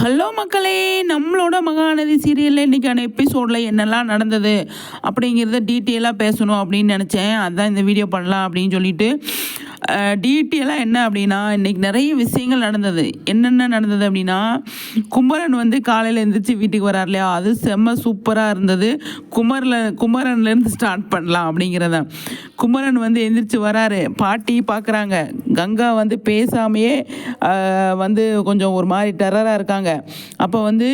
Hello மக்களே நம்மளோட மகாநதி சீரியலில் இன்றைக்கான எபிசோடில் என்னெல்லாம் நடந்தது அப்படிங்கிறத டீட்டெயிலாக பேசணும் அப்படின்னு நினச்சேன். அதுதான் இந்த வீடியோ பண்ணலாம் அப்படின்னு சொல்லிட்டு. டீட்டெயிலாக என்ன அப்படின்னா இன்றைக்கி நிறைய விஷயங்கள் நடந்தது. என்னென்ன நடந்தது அப்படின்னா குமரன் வந்து காலையில் எழுந்திரிச்சு வீட்டுக்கு வரார் இல்லையா? அது செம்ம சூப்பராக இருந்தது. குமரில் குமரன்லேருந்து ஸ்டார்ட் பண்ணலாம் அப்படிங்கிறத. குமரன் வந்து எந்திரிச்சு வராரு. பாட்டி பார்க்குறாங்க கங்கா வந்து பேசாமையே வந்து கொஞ்சம் ஒரு மாதிரி டெரராக இருக்காங்க. அப்போ வந்து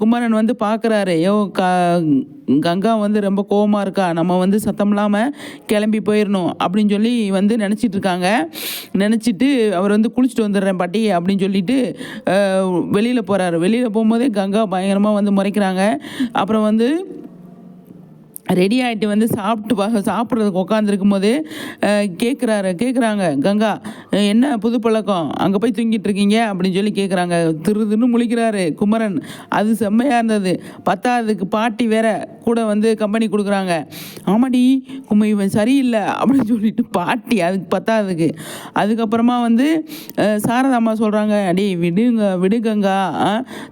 குமரன் வந்து பார்க்குறாரு யோ க கங்கா வந்து ரொம்ப கோவமாக இருக்கா? நம்ம வந்து சத்தம் இல்லாமல் கிளம்பி போயிடணும் அப்படின்னு சொல்லி வந்து நினச்சிட்டு இருக்காங்க. நினச்சிட்டு அவர் வந்து குளிச்சுட்டு வந்துடுறேன் பாட்டி அப்படின்னு சொல்லிட்டு வெளியில் போகிறாரு வெளியில் போகும்போதே கங்கா பயங்கரமாக வந்து முறைக்கிறாங்க. அப்புறம் வந்து ரெடி ஆகிட்டு வந்து சாப்பிட்டு பா- சாப்பிட்றதுக்கு உட்காந்துருக்கும் போது கேட்குறாரு கேட்குறாங்க கங்கா என்ன புது பழக்கம்? அங்கே போய் தூங்கிட்டு இருக்கீங்க? அப்படின்னு சொல்லி கேட்குறாங்க திரு திருன்னு முழிக்கிறாரு குமரன். அது செம்மையாக இருந்தது. பத்தாவதுக்கு பாட்டி வேற கூட வந்து கம்பெனி கொடுக்குறாங்க. ஆமாடி உண்மை இவன் சரியில்லை அப்படின்னு சொல்லிட்டு பாட்டி அதுக்கு பத்தாதுக்கு அதுக்கப்புறமா வந்து சாரதா அம்மா சொல்கிறாங்க அடி விடுங்க விடுகங்கா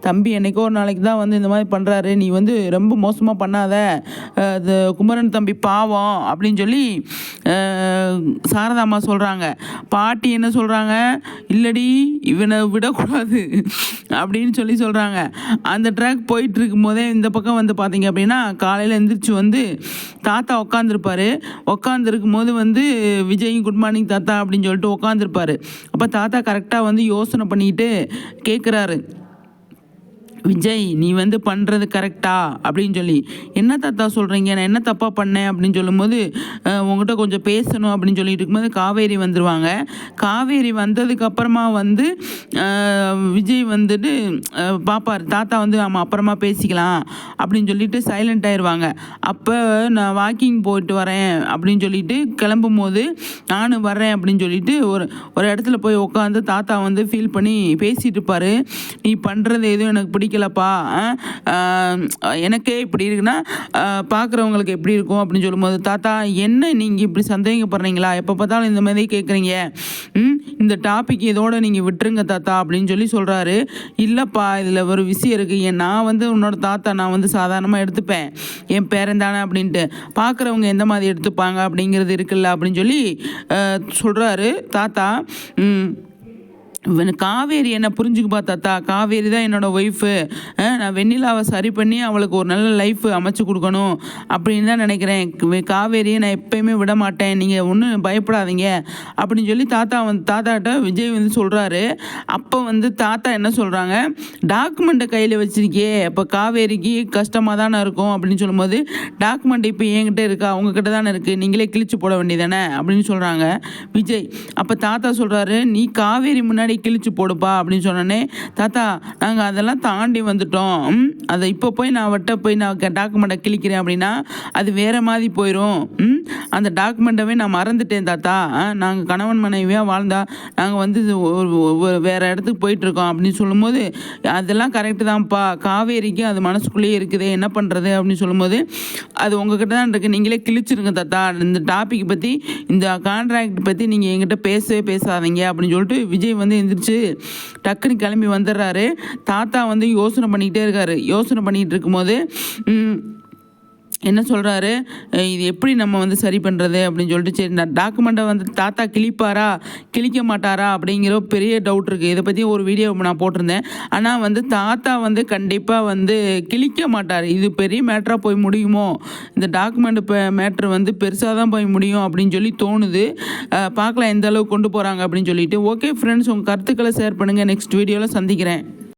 தம்பி என்னைக்கோ ஒரு நாளைக்கு தான் வந்து இந்த மாதிரி பண்ணுறாரு நீ வந்து ரொம்ப மோசமாக பண்ணாத. இது அது குமரன் தம்பி பாவம். அப்படின்னு சொல்லி சாரதா அம்மா சொல்கிறாங்க பாட்டி என்ன சொல்கிறாங்க இல்லடி இவனை விடக்கூடாது. அப்படின்னு சொல்லி சொல்கிறாங்க அந்த ட்ராக் போயிட்டு இருக்கும் போதே இந்த பக்கம் வந்து பார்த்தீங்க அப்படின்னா காலையில் எழுந்திரிச்சு வந்து தாத்தா உட்காந்துருப்பாரு உட்காந்துருக்கும் போது வந்து விஜயும் குட் மார்னிங் தாத்தா அப்படின்னு சொல்லிட்டு உட்காந்துருப்பாரு அப்போ தாத்தா கரெக்டாக வந்து யோசனை பண்ணிக்கிட்டு கேட்குறாரு விஜய் நீ வந்து பண்ணுறது கரெக்டா அப்படின்னு சொல்லி. என்ன தாத்தா சொல்கிறீங்க நான் என்ன தப்பாக பண்ணேன்? அப்படின்னு சொல்லும்போது உங்ககிட்ட கொஞ்சம் பேசணும். அப்படின்னு சொல்லிட்டு இருக்கும்போது காவேரி வந்துடுவாங்க காவேரி வந்ததுக்கப்புறமா வந்து விஜய் வந்துட்டு பாப்பார் தாத்தா வந்து ஆமாம் அப்புறமா பேசிக்கலாம். அப்படின்னு சொல்லிட்டு சைலண்ட் ஆயிடுவாங்க அப்போ நான் வாக்கிங் போயிட்டு வரேன். அப்படின்னு சொல்லிட்டு கிளம்பும் போது நானும் வரேன் அப்படின்னு சொல்லிட்டு ஒரு ஒரு இடத்துல போய் உட்காந்து தாத்தா வந்து ஃபீல் பண்ணி பேசிட்டு இருப்பார். நீ பண்ணுறது எதுவும் எனக்கு பிடிக்கலப்பா எனக்கே இப்படி இருக்குன்னா பார்க்குறவங்களுக்கு எப்படி இருக்கும் அப்படின்னு சொல்லும்போது தாத்தா என்ன நீங்கள் இப்படி சந்தேகப்படுறீங்களா? எப்போ பார்த்தாலும் இந்த மாதிரி கேட்குறீங்க இந்த டாபிக் இதோட நீங்கள் விட்டுருங்க தாத்தா அப்படின்னு சொல்லி சொல்கிறாரு இல்லைப்பா இதில் ஒரு விஷயம் இருக்குது ஏன் நான் வந்து உன்னோட தாத்தா. நான் வந்து சாதாரணமாக எடுத்துப்பேன். என் பேரன் தானே அப்படின்ட்டு. பார்க்குறவங்க எந்த மாதிரி எடுத்துப்பாங்க? அப்படிங்கிறது இருக்குல்ல அப்படின்னு சொல்லி சொல்கிறாரு தாத்தா காவேரி என்ன புரிஞ்சுக்குப்பா தாத்தா. காவேரி தான் என்னோட ஒய்ஃபு நான் வெண்ணிலாவை சரி பண்ணி அவளுக்கு ஒரு நல்ல லைஃப் அமைச்சு கொடுக்கணும் அப்படின்னு தான் நினைக்கிறேன். காவேரியை நான் எப்பயுமே விட மாட்டேன் நீங்கள் ஒன்றும் பயப்படாதீங்க. அப்படின்னு சொல்லி தாத்தா வந்து தாத்தாட்ட விஜய் வந்து சொல்கிறாரு அப்போ வந்து தாத்தா என்ன சொல்கிறாங்க டாக்குமெண்ட்டை கையில் வச்சுருக்கே இப்போ காவேரிக்கு கஷ்டமாக தானே இருக்கும் அப்படின்னு சொல்லும்போது டாக்குமெண்ட் இப்போ என்கிட்ட இருக்கா? உங்ககிட்ட தானே இருக்குது நீங்களே கிழிச்சு போட வேண்டியதானே? அப்படின்னு சொல்கிறாங்க விஜய். அப்போ தாத்தா சொல்கிறாரு நீ காவேரி முன்னாடி கிழிச்சு போடுப்பா அப்படின்னு சொன்னோன்னே தாத்தா நாங்கள் அதெல்லாம் தாண்டி வந்துட்டோம். அதை இப்போ போய் நான் அவட்ட போய் நான் டாக்குமெண்ட்டை கிழிக்கிறேன் அப்படின்னா அது வேறு மாதிரி போயிடும் அந்த டாக்குமெண்ட்டவே நான் மறந்துட்டேன் தாத்தா. நாங்கள் கணவன் மனைவியாக வாழ்ந்தா நாங்கள் வந்து இது ஒரு இடத்துக்கு போயிட்டுருக்கோம். அப்படின்னு சொல்லும்போது அதெல்லாம் கரெக்டு தான்ப்பா. காவேரிக்கு அது மனசுக்குள்ளேயே இருக்குதே என்ன பண்ணுறது அப்படின்னு சொல்லும்போது அது உங்ககிட்ட தான் இருக்குது நீங்களே கிழிச்சிருங்க தாத்தா. இந்த டாபிக் பற்றி இந்த கான்ட்ராக்ட் பற்றி நீங்கள் எங்கிட்ட பேசவே பேசாதீங்க. அப்படின்னு சொல்லிட்டு விஜய் வந்து எழுந்திரிச்சு. டக்குன்னு கிளம்பி வந்துடுறாரு. தாத்தா வந்து யோசனை பண்ணிக்கிட்டே இருக்காரு. யோசனை பண்ணிகிட்டு இருக்கும்போது என்ன சொல்கிறாரு இது எப்படி நம்ம வந்து சரி பண்ணுறது அப்படின்னு சொல்லிட்டு சரி நான் டாக்குமெண்ட்டை வந்து தாத்தா கிழிப்பாரா? கிழிக்க மாட்டாரா? அப்படிங்கிற பெரிய டவுட் இருக்குது இதை பற்றி ஒரு வீடியோ நான் போட்டிருந்தேன். ஆனால் வந்து தாத்தா வந்து கண்டிப்பாக வந்து கிழிக்க மாட்டார். இது பெரிய மேட்டராக போய் முடியுமோ? இந்த டாக்குமெண்ட் மேட்ரு வந்து பெருசாக தான் போய் முடியும் அப்படின்னு சொல்லி தோணுது. பார்க்கலாம் எந்த அளவுக்கு கொண்டு போகிறாங்க அப்படின்னு சொல்லிட்டு. ஓகே ஃப்ரெண்ட்ஸ் உங்கள் கருத்துக்களை ஷேர் பண்ணுங்கள் நெக்ஸ்ட் வீடியோவில் சந்திக்கிறேன்.